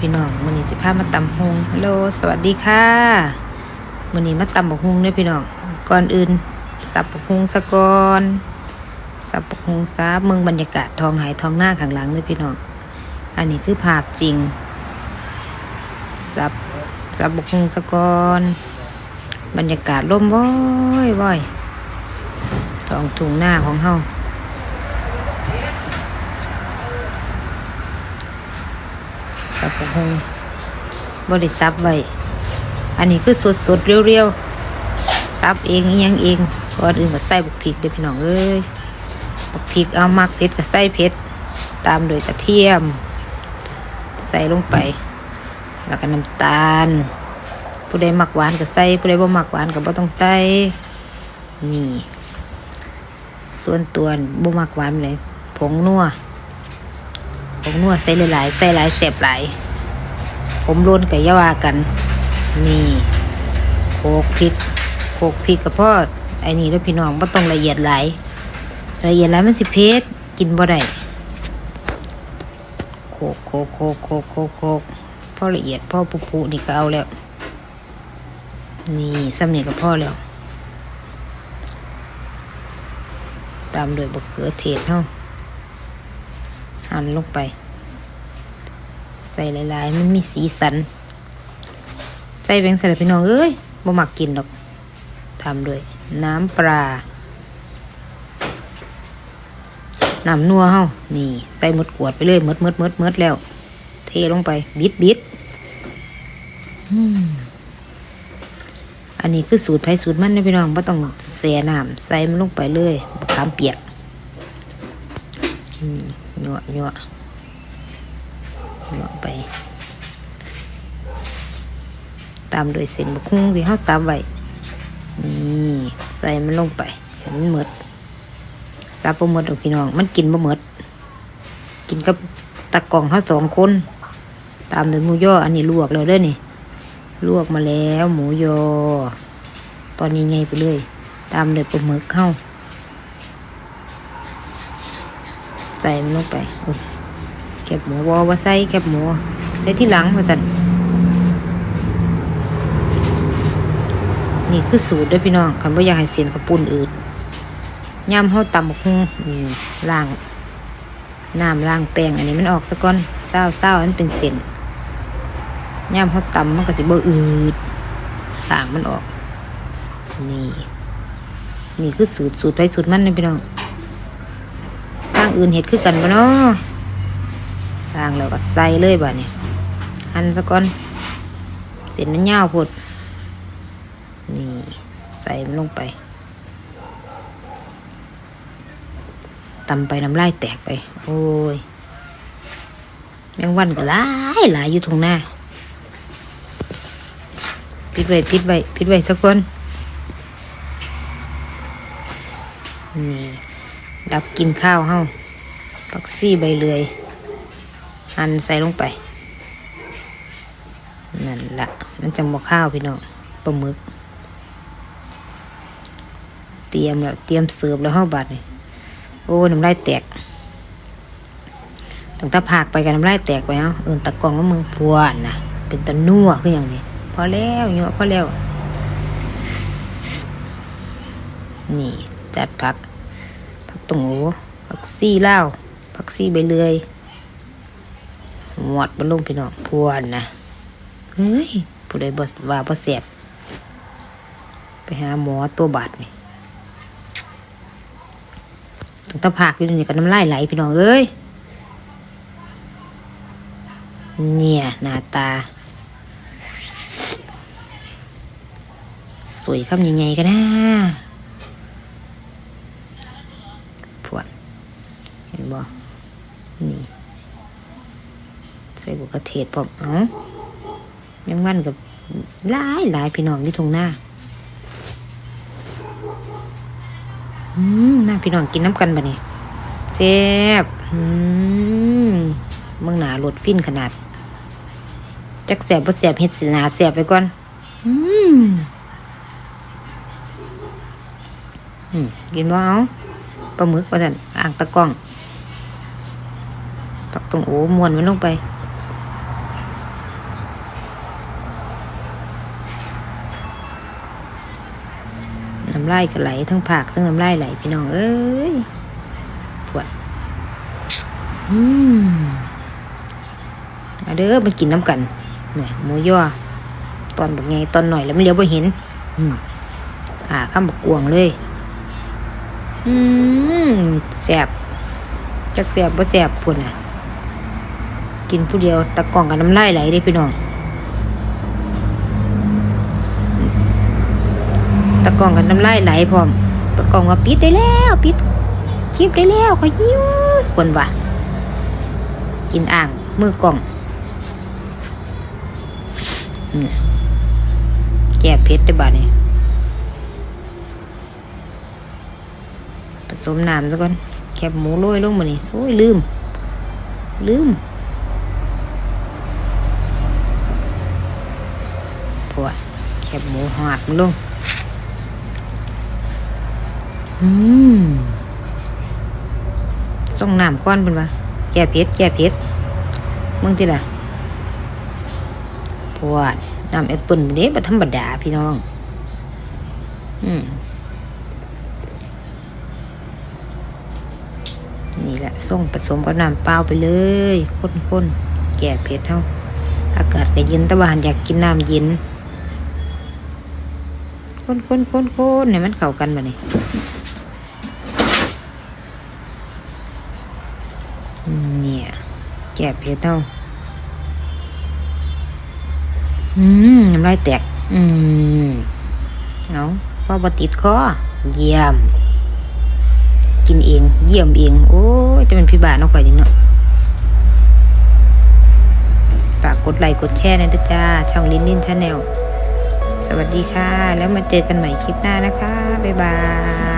พี่น้องมื้อนี้สิพามาตำฮงฮัลโหลสวัสดีค่ะมื้อนี้มาตำบักฮงเด้พี่น้องก่อนอื่น สับบักฮงซะก่อนสับบักฮงซะเมืองบรรยากาศทองหายทองหน้าข้างหลังเด้พี่น้อง อันนี้คือภาพจริง สับสับบักฮงซะก่อนบรรยากาศร่มว้อยว้อยทองถุงหน้าของเฮาับกรหงบริซับไว้ อันนี้คือสดสดเรียวๆซับเองยังเองก่อนอื่นมาใส่บุกพริกเด็กน้องเอ้ยบุกพริกเอามักเพชรกับใส่เพชรตามโดยกระเทียม ใส่ลงไป แล้วก็น้ำตาล ผู้ใดหมักหวานก็ใส่ผู้ใดบ่มักหวานก็บ่ต้องใส่นี่ ส่วนตัวบ่มักหวานเลยผงนัว ของนวดใส่หลายๆใส่หลายเสียบหลายผมร่นกับยาวากัน นี่โคกพริกโคกพริกกับพ่อไอ้นี่แล้วพี่น้องก็ต้องละเอียดหลายละเอียดหลายมันสิเพชรกินบ่ได้โคกโคกโคกโคกโคกโคกพ่อละเอียดพ่อปุ๊ปุ๊นี่ก็เอาแล้ว นี่ซ้ำเนี่ยกับพ่อแล้ว ตามด้วยบะเกือเทศเท่าันลงไป ใส่หลายๆ มันมีสีสัน ใจเป็นส่พี่น้องเอ้ยบ่มักกินหรอกทำด้วย น้ำปลาน้ำนัวเฮานี่ ใส่หมดขวดไปเลยมดมดมดมดแล้ว เทลงไป บิดบิดอันนี้คือสูตรไผ่สูตรมันนะพี่น้องไม่ต้องเสียน้ำใส่มันลงไปเลยขามเปียก ยั่วยั่วยั่วไป ตามโดยเส้นบุกคุ้งที่เขาสาบไว้นี่ใส่มันลงไปให้มันหมดซาบบ่หมดดอกพี่น้อง มันกินบ่หมดกินกับตะกล่องเขาสองคน ตามโดยหมูยออันนี้ลวกแล้วเด้อนี่ ลวกมาแล้ว หมูยอ ตอนนี้ไงไปเลย ตามด้ยปลาหมึกเข้า ส่มัลงไปเก็บหมูวอว่าใส่เก็บหมูใส่ที่หลังมาสั่นนี่คือสูตรด้วยพี่น้องคำว่าอยากให้เสียนกระปุ่นอืดย่ำเข้าตำหุ้งนี่ล่างน้ำล่างแป้งอันนี้มันออกซะก่อนเศร้าเศร้าอันเป็นเส้นย่ำเข้าตำมันก็สิบ่อืดต่างมันออก นี่ นี่คือสูตรสูตรไปสูตรมันเลยพี่น้อง อื่นเห็ดคือกันปะเนาะทางเราก็ใส่เลยบ่เนี่ยหั่นซะก่อนเส้นมันยาวพดนี่ ใส่ลงไปตำไปน้ำลายแตกไป โอ้ยแมงวันก็หลายหลายอยู่ตรงหน้าพิดไว้พิดไว้พิดไว้สักคนนี่ ดับกินข้าวเฮ้า ผักซี่ใบเลื่อยหั่นใส่ลงไป นั่นละมันจะหมกข้าวพี่น้องปลาหมึก เตรียมแล้วเตรียมเสิร์ฟแล้วห้าบาทนี่โอ้น้ำลายแตกต้องตะผากไปกันน้ำลายแตกไปเนาเอินตะกองว่ามึงปวดนะเป็นตะนัวคืออย่างนี้พอแล้วเนาะพอแล้ว นี่จัดผักผักตรงโอผักซี่เล่า ผักซี่ไปเลยหมดบนลงพี่น้องพวนนะเฮ้ยผู้ใดบ่ว่าบ่แสบไปหาหมอตัวบาดนี่ตรงตะผากอยู่นี่กับน้ำลายไหลพี่น้องเอ้ยเนี่ยหน้าตา สวยคำยังไงกันนะพวกเห็นบ่ นี่ใส่บุกระเทศพร้อมเอายังวันกับหลายหลายพี่น้องที่ทงหน้าอืมมาพี่น้องกินน้ำกันบ่เนี่ยเซบอืมมึงหนาหลดฟินขนาด จักแสบบ่แสบเฮ็ดสีหนาแสบไปก่อน อืมอืมกินบ่เอาปลาหมึกว่าสั่นอ่างตะกล้องักตรงโอ้มวนมันลงไป น้ำลายก็ไหลทั้งผักทั้งน้ำลายไหลพี่น้อง เอ้ยปวด อืมเด้อมันกินน้ำกันหน่อยมูย่อตอนแบบไงตอนหน่อยแล้วมันเลี้ยวไปเห็น อืมอ่าข้ามบกวงเลย อืมแสบจักแสบบ่แสบพุ่นอะ กินผู้เดียวตะกล่องกับน้ำลายไหลเด้พี่น้องตะกล่องกับน้ำลายไหลพร้อมตะกล่องว่าปิดได้แล้วปิดคลิปได้แล้วก็หิวคนว่ากินอ่างมือกล่องแก้เผ็ดได้บ้านี่ผสมน้ำซะก่อนแคบหมูโรยลงมานี่โอ้ยลืม ลืม วดแคบหมูหอดมันลงอืมส่งน้ำก้อนเป็นวะแก่เผ็ดแก่เผ็ดมึงที่ละปวดน้ำแอปเปิลเนี้ยธรรมดาพี่น้อง อืมนี่แหละส่งผสมกับน้ำเปล่าไปเลยข้นๆแก่เผ็ดเท่าอากาศก็เย็นตะวันอยากกินน้ำเย็น ข้นๆข้นเนี่ยมันเข้ากันมาเนี่ยเนี่ยแก่เผ็ดเท่าอืมน้ำลายแตก อืมเอาพอบติดคอเยี่ยม กินเอง เยี่ยมเอง โอ้ยจะเป็นพี่บ้านนาะข่อยนี่เนาะฝากกดไลค์กดแชร์นะจ๊ะจ้า ช่องลินลินชาแนล สวัสดีค่ะ แล้วมาเจอกันใหม่คลิปหน้านะคะ บ๊ายบาย